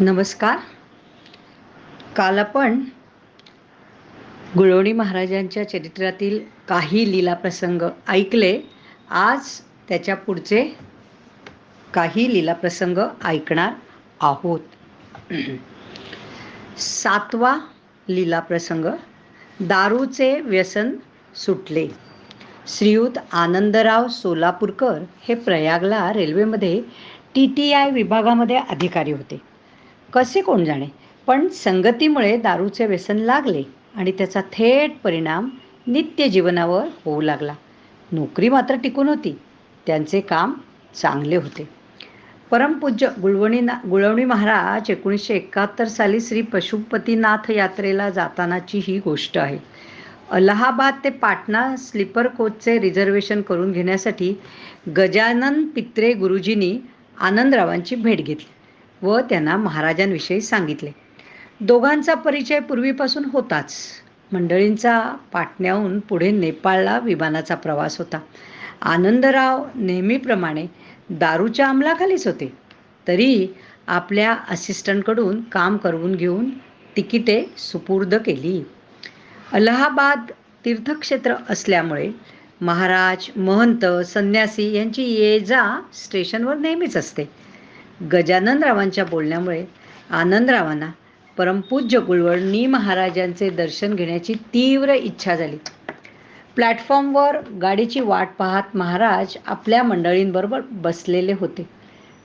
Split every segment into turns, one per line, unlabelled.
नमस्कार. काल आपण गुळवणी महाराजांच्या चरित्रातील काही लीला प्रसंग ऐकले. आज त्याच्या पुढचे काही लीला प्रसंग ऐकणार आहोत. सातवा लीला प्रसंग. दारूचे व्यसन सुटले. श्रीयुत आनंदराव सोलापूरकर हे प्रयागला रेल्वेमध्ये टी टी आय विभागामध्ये अधिकारी होते. कसे कोण जाणे? पण संगतीमुळे दारूचे व्यसन लागले आणि त्याचा थेट परिणाम नित्य जीवनावर होऊ लागला. नोकरी मात्र टिकून होती. त्यांचे काम चांगले होते. परमपूज्य गुळवणी ना गुळवणी महाराज एकोणीसशे एकाहत्तर साली श्री पशुपतीनाथ यात्रेला जातानाची ही गोष्ट आहे. अलाहाबाद ते पाटणा स्लीपर कोचचे रिझर्वेशन करून घेण्यासाठी गजानन पित्रे गुरुजींनी आनंदरावांची भेट घेतली. व त्यांना महाराजांविषयी सांगितले. दोघांचा परिचय पूर्वीपासून होताच. मंडळींचा पाटण्याहून पुढे नेपाळला विमानाचा प्रवास होता. आनंदराव नेहमीप्रमाणे दारूच्या अंमलाखालीच होते. तरी आपल्या असिस्टंटकडून काम करवून घेऊन तिकिटे सुपूर्द केली. अलाहाबाद तीर्थक्षेत्र असल्यामुळे महाराज महंत संन्यासी यांची ये जा स्टेशनवर नेहमीच असते. गजाननरावांच्या बोलण्यामुळे आनंदरावांना परमपूज्य गुळवणी महाराजांचे दर्शन घेण्याची तीव्र इच्छा झाली. प्लॅटफॉर्मवर गाडीची वाट पाहत महाराज आपल्या मंडळींबरोबर बसलेले होते.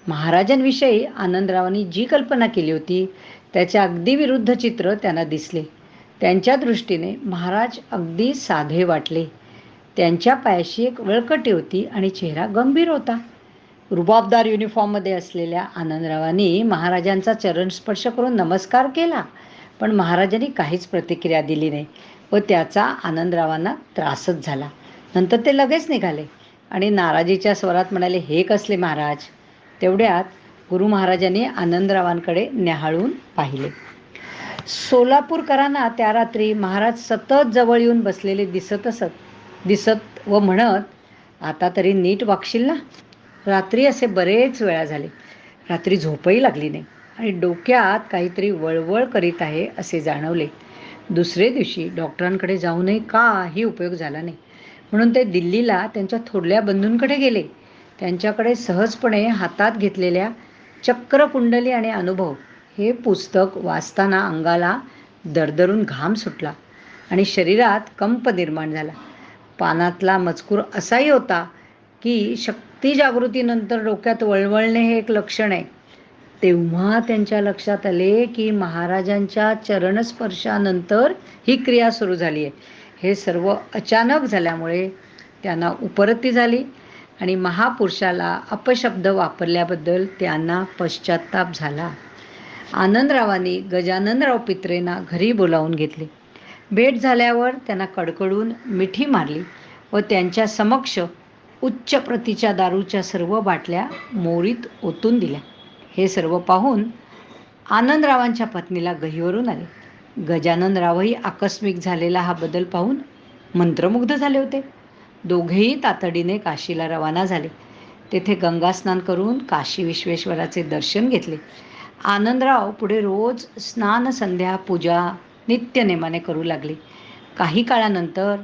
महाराजांविषयी आनंदरावांनी जी कल्पना केली होती त्याच्या अगदी विरुद्ध चित्र त्यांना दिसले. त्यांच्या दृष्टीने महाराज अगदी साधे वाटले. त्यांच्या पायाशी एक वळकटी होती आणि चेहरा गंभीर होता. रुबाबदार युनिफॉर्ममध्ये असलेल्या आनंदरावांनी महाराजांचा चरणस्पर्श करून नमस्कार केला. पण महाराजांनी काहीच प्रतिक्रिया दिली नाही व त्याचा आनंदरावांना त्रासच झाला. नंतर ते लगेच निघाले आणि नाराजीच्या स्वरात म्हणाले हे कसले महाराज? तेवढ्यात गुरु महाराजांनी आनंदरावांकडे न्याहाळून पाहिले. सोलापूरकरांना त्या रात्री महाराज सतत जवळ येऊन बसलेले दिसत असत दिसत व म्हणत आता तरी नीट वागशील ना? रात्री असे बरेच वेळा झाले. रात्री झोपही लागली नाही आणि डोक्यात काहीतरी वळवळ करीत आहे असे जाणवले. दुसरे दिवशी डॉक्टरांकडे जाऊनही काही उपयोग झाला नाही. म्हणून ते दिल्लीला त्यांच्या थोडल्या बंधूंकडे गेले. त्यांच्याकडे सहजपणे हातात घेतलेल्या चक्रकुंडली आणि अनुभव हे पुस्तक वाचताना अंगाला दरदरून घाम सुटला आणि शरीरात कंप निर्माण झाला. पानातला मजकूर असाही होता की शक्ती जागृतीनंतर डोक्यात वळवळणे हे एक लक्षण आहे. तेव्हा त्यांच्या लक्षात आले की महाराजांच्या चरणस्पर्शानंतर ही क्रिया सुरू झाली आहे. हे सर्व अचानक झाल्यामुळे त्यांना उपरती झाली आणि महापुरुषाला अपशब्द वापरल्याबद्दल त्यांना पश्चाताप झाला. आनंदरावांनी गजाननराव पित्रेंना घरी बोलावून घेतले. भेट झाल्यावर त्यांना कडकडून मिठी मारली व त्यांच्या समक्ष उच्च प्रतीच्या दारूच्या सर्व बाटल्या मोरीत ओतून दिल्या. हे सर्व पाहून आनंदरावांच्या पत्नीला गहीवरून आले. गजाननरावही आकस्मिक झालेला हा बदल पाहून मंत्रमुग्ध झाले होते. दोघेही तातडीने काशीला रवाना झाले. तेथे गंगास्नान करून काशी विश्वेश्वराचे दर्शन घेतले. आनंदराव पुढे रोज स्नान संध्या पूजा नित्यनेमाने करू लागले. काही काळानंतर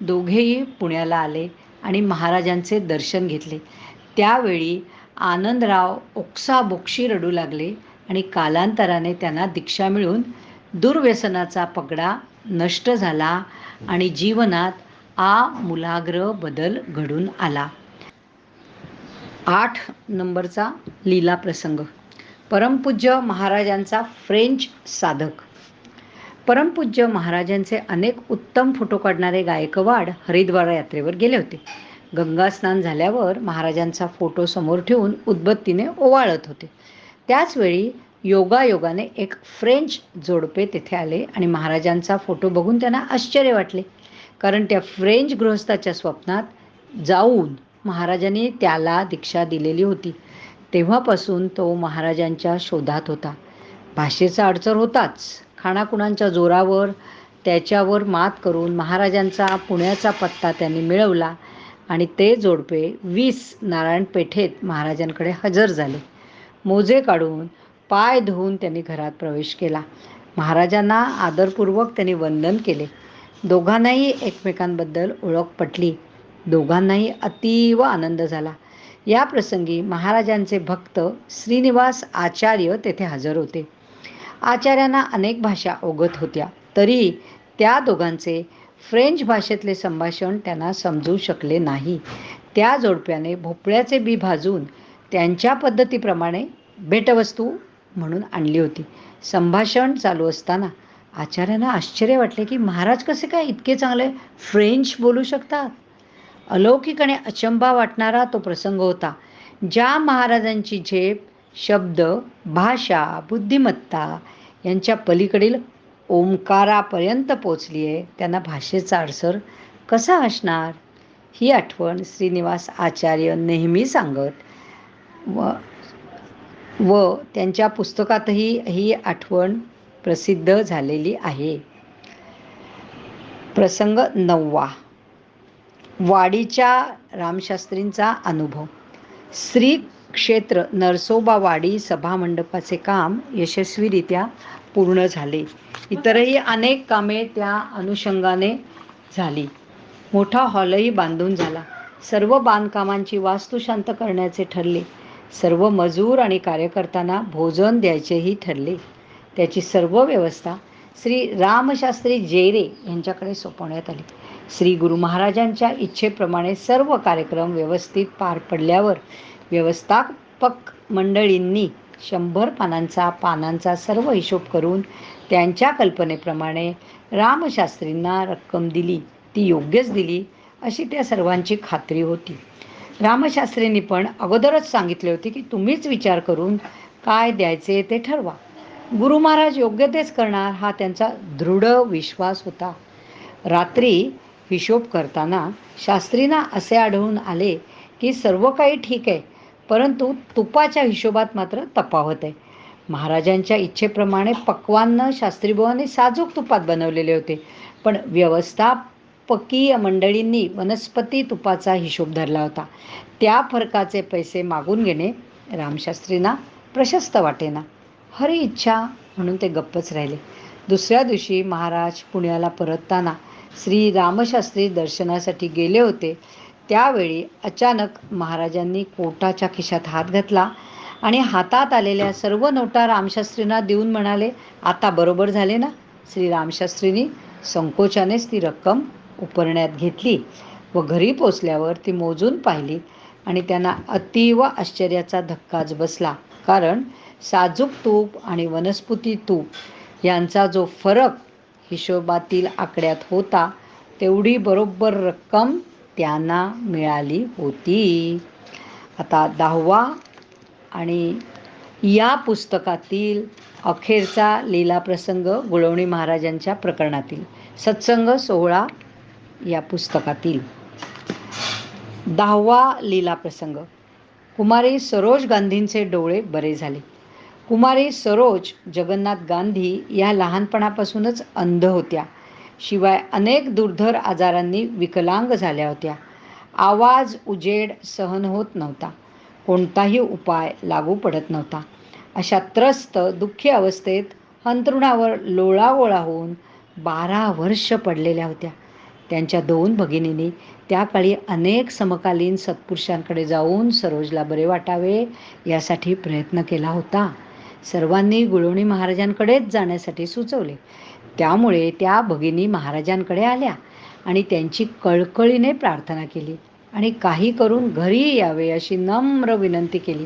दोघेही पुण्याला आले. आणि महाराजांचे दर्शन घेतले. त्यावेळी आनंदराव ओक्साबोक्षी रडू लागले आणि कालांतराने त्यांना दीक्षा मिळून दुर्व्यसनाचा पगडा नष्ट झाला आणि जीवनात आ मुलाग्र बदल घडून आला. आठ नंबरचा लीला प्रसंग. परमपूज्य महाराजांचा फ्रेंच साधक. परमपूज्य महाराजांचे अनेक उत्तम फोटो काढणारे गायकवाड हरिद्वार यात्रेवर गेले होते. गंगा स्नान झाल्यावर महाराजांचा फोटो समोर ठेवून उदबत्तीने ओवाळत होते. त्याचवेळी योगायोगाने एक फ्रेंच जोडपे तेथे आले आणि महाराजांचा फोटो बघून त्यांना आश्चर्य वाटले. कारण त्या फ्रेंच गृहस्थाच्या स्वप्नात जाऊन महाराजांनी त्याला दीक्षा दिलेली होती. तेव्हापासून तो महाराजांच्या शोधात होता. भाषेचा अडचण होताच. खाणाकुणांच्या जोरावर त्याच्यावर मात करून महाराजांचा पुण्याचा पत्ता त्यांनी मिळवला आणि ते जोडपे वीस नारायण पेठेत महाराजांकडे हजर झाले. मोजे काढून पाय धुवून त्यांनी घरात प्रवेश केला. महाराजांना आदरपूर्वक त्यांनी वंदन केले. दोघांनाही एकमेकांबद्दल ओळख पटली. दोघांनाही अतीव आनंद झाला. या प्रसंगी महाराजांचे भक्त श्रीनिवास आचार्य तेथे हजर होते. आचार्यांना अनेक भाषा ओघत होत्या. तरी त्या दोघांचे फ्रेंच भाषेतले संभाषण त्यांना समजू शकले नाही. त्या जोडप्याने भोपळ्याचे बी भाजून त्यांच्या पद्धतीप्रमाणे भेटवस्तू म्हणून आणली होती. संभाषण चालू असताना आचार्यांना आश्चर्य वाटले की महाराज कसे काय इतके चांगले फ्रेंच बोलू शकतात? अलौकिक आणि अचंबा वाटणारा तो प्रसंग होता. ज्या महाराजांची झेप शब्द भाषा बुद्धिमत्ता यांच्या पलीकडील ओंकारापर्यंत पोचली आहे. त्यांना भाषेचा अडसर कसा असणार? ही आठवण श्रीनिवास आचार्य नेहमी सांगत व व त्यांच्या पुस्तकातही ही आठवण प्रसिद्ध झालेली आहे. प्रसंग नववा. वाडीच्या रामशास्त्रींचा अनुभव. श्री क्षेत्र नरसोबावाडी सभामंडपाचे काम यशस्वीरित्या पूर्ण झाले. इतरही अनेक कामे त्या अनुषंगाने झाली. मोठा हॉलही बांधून झाला. सर्व बांधकामांची वास्तुशांत करण्याचे ठरले. सर्व मजूर आणि कार्यकर्त्यांना भोजन द्यायचेही ठरले. त्याची सर्व व्यवस्था श्री रामशास्त्री जेरे यांच्याकडे सोपवण्यात आली. श्री गुरु महाराजांच्या इच्छेप्रमाणे सर्व कार्यक्रम व्यवस्थित पार पडल्यावर व्यवस्थापक मंडळींनी शंभर पानांचा पानांचा सर्व हिशोब करून त्यांच्या कल्पनेप्रमाणे रामशास्त्रींना रक्कम दिली. ती योग्यच दिली अशी त्या सर्वांची खात्री होती. रामशास्त्रींनी पण अगोदरच सांगितले होते की तुम्हीच विचार करून काय द्यायचे ते ठरवा. गुरु महाराज योग्य तेच करणार हा त्यांचा दृढ विश्वास होता. रात्री हिशोब करताना शास्त्रींना असे आढळून आले की सर्व काही ठीक आहे परंतु तुपाच्या हिशोबात मात्र तफावत आहे. महाराजांच्या इच्छेप्रमाणे पक्वान्न शास्त्रीबुवाने साजूक तुपात बनवलेले होते. पण व्यवस्थापकीय मंडळींनी वनस्पती तुपाचा हिशोब धरला होता. त्या फरकाचे पैसे मागून घेणे रामशास्त्रींना प्रशस्त वाटेना. हरी इच्छा म्हणून ते गप्पच राहिले. दुसऱ्या दिवशी महाराज पुण्याला परतताना श्री रामशास्त्री दर्शनासाठी गेले होते. त्यावेळी अचानक महाराजांनी कोटाच्या खिशात हात घातला आणि हातात आलेल्या सर्व नोटा रामशास्त्रींना देऊन म्हणाले आता बरोबर झाले ना? श्री रामशास्त्रींनी संकोचानेच ती रक्कम उपरण्यात घेतली व घरी पोचल्यावर ती मोजून पाहिली आणि त्यांना अतीव आश्चर्याचा धक्काच बसला. कारण साजूक तूप आणि वनस्पती तूप यांचा जो फरक हिशोबातील आकड्यात होता तेवढी बरोबर रक्कम त्यांना मिळाली होती. आता दहावा आणि या पुस्तकातील अखेरचा लीला प्रसंग गुळवणी महाराजांच्या प्रकरणातील सत्संग सोहळा या पुस्तकातील. दहावा लीला प्रसंग. कुमारी सरोज गांधींचे डोळे बरे झाले. कुमारी सरोज जगन्नाथ गांधी या लहानपणापासूनच अंध होत्या. शिवाय अनेक दुर्धर आजारांनी विकलांग झाल्या होत्या. आवाज उजेड सहन होत नव्हता. कोणताही उपाय लागू पडत नव्हता. अशा त्रस्त दुःखी अवस्थेत अंतरुणावर लोळावोळा होऊन बारा वर्ष पडलेल्या होत्या. त्यांच्या दोन भगिनींनी त्या काळी अनेक समकालीन सत्पुरुषांकडे जाऊन सरोजला बरे वाटावे यासाठी प्रयत्न केला होता. सर्वांनी गुळवणी महाराजांकडेच जाण्यासाठी सुचवले. त्यामुळे त्या भगिनी महाराजांकडे आल्या आणि त्यांची कळकळीने प्रार्थना केली आणि काही करून घरी यावे अशी नम्र विनंती केली.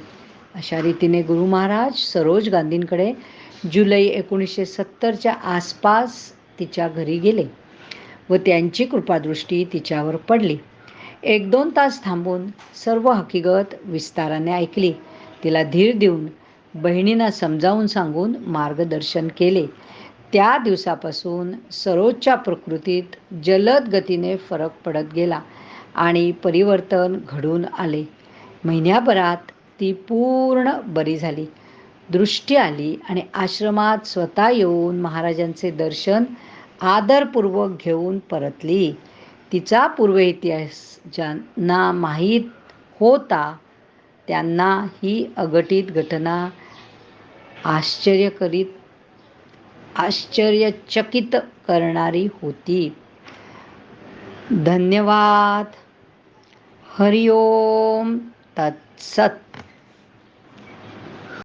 अशा रीतीने गुरु महाराज सरोज गांधींकडे जुलै एकोणीसशे सत्तरच्या आसपास तिच्या घरी गेले व त्यांची कृपादृष्टी तिच्यावर पडली. एक दोन तास थांबून सर्व हकीकत विस्ताराने ऐकली. तिला धीर देऊन बहिणींना समजावून सांगून मार्गदर्शन केले. त्या दिवसापासून सरोजच्या प्रकृतीत जलद गतीने फरक पडत गेला आणि परिवर्तन घडून आले. महिन्याभरात ती पूर्ण बरी झाली. दृष्टी आली आणि आश्रमात स्वतः येऊन महाराजांचे दर्शन आदरपूर्वक घेऊन परतली. तिचा पूर्व इतिहास ज्यांना माहीत होता त्यांना ही अघटित घटना आश्चर्य करीत आश्चर्यचकित करणारी होती. धन्यवाद. हरिओम. तत्सत.